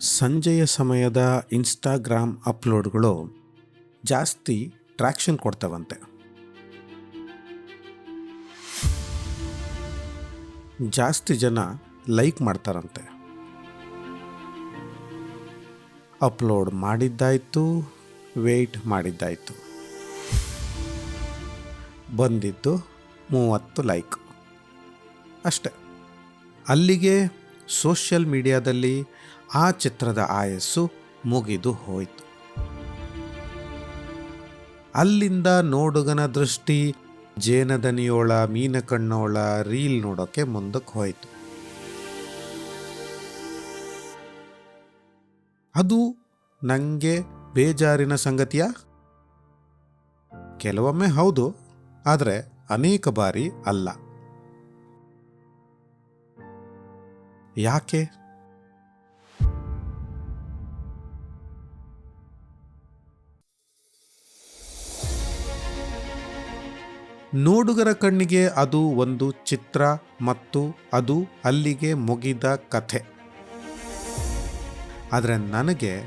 ಸಂಜೆಯ ಸಮಯದ ಇನ್ಸ್ಟಾಗ್ರಾಮ್ ಅಪ್ಲೋಡ್ಗಳು ಜಾಸ್ತಿ ಟ್ರ್ಯಾಕ್ಷನ್ ಕೊಡ್ತವಂತೆ. ಜಾಸ್ತಿ ಜನ ಲೈಕ್ ಮಾಡ್ತಾರಂತೆ. ಅಪ್ಲೋಡ್ ಮಾಡಿದ್ದಾಯಿತು, ವೆಯ್ಟ್ ಮಾಡಿದ್ದಾಯಿತು. ಬಂದಿದ್ದು ಮೂವತ್ತು ಲೈಕ್. ಅಷ್ಟೆ. ಅಲ್ಲಿಗೆ ಸೋಷಿಯಲ್ ಮೀಡಿಯಾದಲ್ಲಿ ಆ ಚಿತ್ರದ ಆಯಸ್ಸು ಮುಗಿದು ಹೋಯಿತು. ಅಲ್ಲಿಂದ ನೋಡುಗನ ದೃಷ್ಟಿ ಜೇನದನಿಯೋಳ ಮೀನ ಕಣ್ಣೋಳ ರೀಲ್ ನೋಡೋಕೆ ಮುಂದಕ್ಕೆ ಹೋಯಿತು. ಅದು ನನಗೆ ಬೇಜಾರಿನ ಸಂಗತಿಯ? ಕೆಲವೊಮ್ಮೆ ಹೌದು, ಆದರೆ ಅನೇಕ ಬಾರಿ ಅಲ್ಲ. ಯಾಕೆ? ನೋಡುಗರ ಕಣ್ಣಿಗೆ ಅದು ಒಂದು ಚಿತ್ರ ಮತ್ತು ಅದು ಅಲ್ಲಿಗೆ ಮುಗಿದ ಕಥೆ. ಆದರೆ ನನಗೆ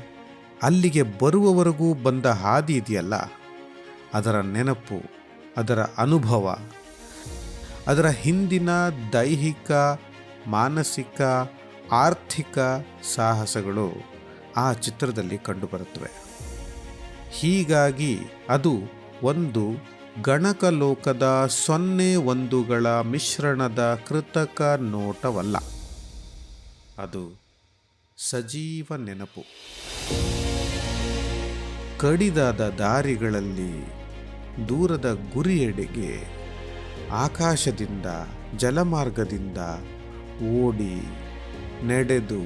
ಅಲ್ಲಿಗೆ ಬರುವವರೆಗೂ ಬಂದ ಹಾದಿ ಇದೆಯಲ್ಲ? ಅದರ ನೆನಪು, ಅದರ ಅನುಭವ, ಅದರ ಹಿಂದಿನ ದೈಹಿಕ, ಮಾನಸಿಕ, ಆರ್ಥಿಕ ಸಾಹಸಗಳು ಆ ಚಿತ್ರದಲ್ಲಿ ಕಂಡುಬರುತ್ತವೆ. ಹೀಗಾಗಿ ಅದು ಒಂದು ಗಣಕಲೋಕದ ಸೊನ್ನೆ ಒಂದುಗಳ ಮಿಶ್ರಣದ ಕೃತಕ ನೋಟವಲ್ಲ. ಅದು ಸಜೀವ ನೆನಪು. ಕಡಿದಾದ ದಾರಿಗಳಲ್ಲಿ ದೂರದ ಗುರಿಯೆಡೆಗೆ ಆಕಾಶದಿಂದ, ಜಲಮಾರ್ಗದಿಂದ ಓಡಿ, ನಡೆದು,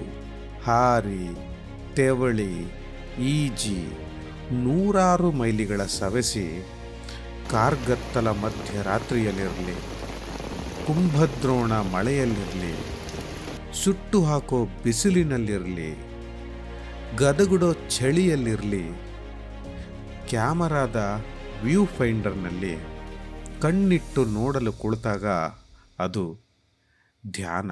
ಹಾರಿ, ತೆವಳಿ, ಈಜಿ ನೂರಾರು ಮೈಲಿಗಳ ಸವೆಸಿ ಕಾರ್ಗತ್ತಲ ಮಧ್ಯರಾತ್ರಿಯಲ್ಲಿರಲಿ ಕುಂಭದ್ರೋಣ ಮಳೆಯಲ್ಲಿರಲಿ, ಸುಟ್ಟು ಹಾಕೋ ಬಿಸಿಲಿನಲ್ಲಿರಲಿ, ಗದಗುಡೋ ಚಳಿಯಲ್ಲಿರಲಿ, ಕ್ಯಾಮರಾದ ವ್ಯೂ ಫೈಂಡರ್ನಲ್ಲಿ ಕಣ್ಣಿಟ್ಟು ನೋಡಲು ಕುಳಿತಾಗ ಅದು ಧ್ಯಾನ.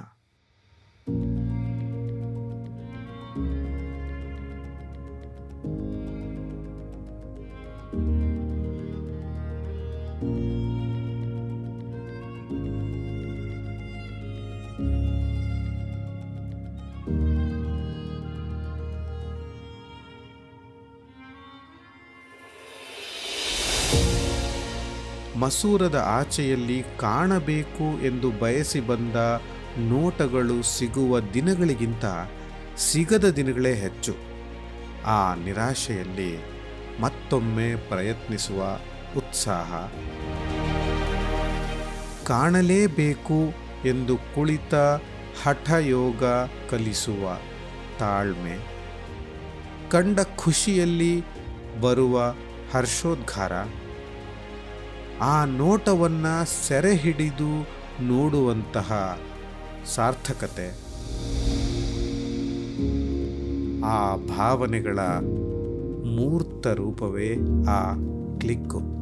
ಮಸೂರದ ಆಚೆಯಲ್ಲಿ ಕಾಣಬೇಕು ಎಂದು ಬಯಸಿ ಬಂದ ನೋಟಗಳು ಸಿಗುವ ದಿನಗಳಿಗಿಂತ ಸಿಗದ ದಿನಗಳೇ ಹೆಚ್ಚು. ಆ ನಿರಾಶೆಯಲ್ಲಿ ಮತ್ತೊಮ್ಮೆ ಪ್ರಯತ್ನಿಸುವ ಉತ್ಸಾಹ. ಕಾಣಲೇಬೇಕು ಎಂದು ಕುಳಿತ ಹಠಯೋಗ ಕಲಿಸುವ ತಾಳ್ಮೆ. ಕಂಡ ಖುಷಿಯಲ್ಲಿ ಬರುವ ಹರ್ಷೋದ್ಘಾರ ಆ ನೋಟವನ್ನು ಸೆರೆ ಹಿಡಿದು ನೋಡುವಂತಹ ಸಾರ್ಥಕತೆ. ಆ ಭಾವನೆಗಳ ಮೂರ್ತ ರೂಪವೇ ಆ ಕ್ಲಿಕ್ಕು.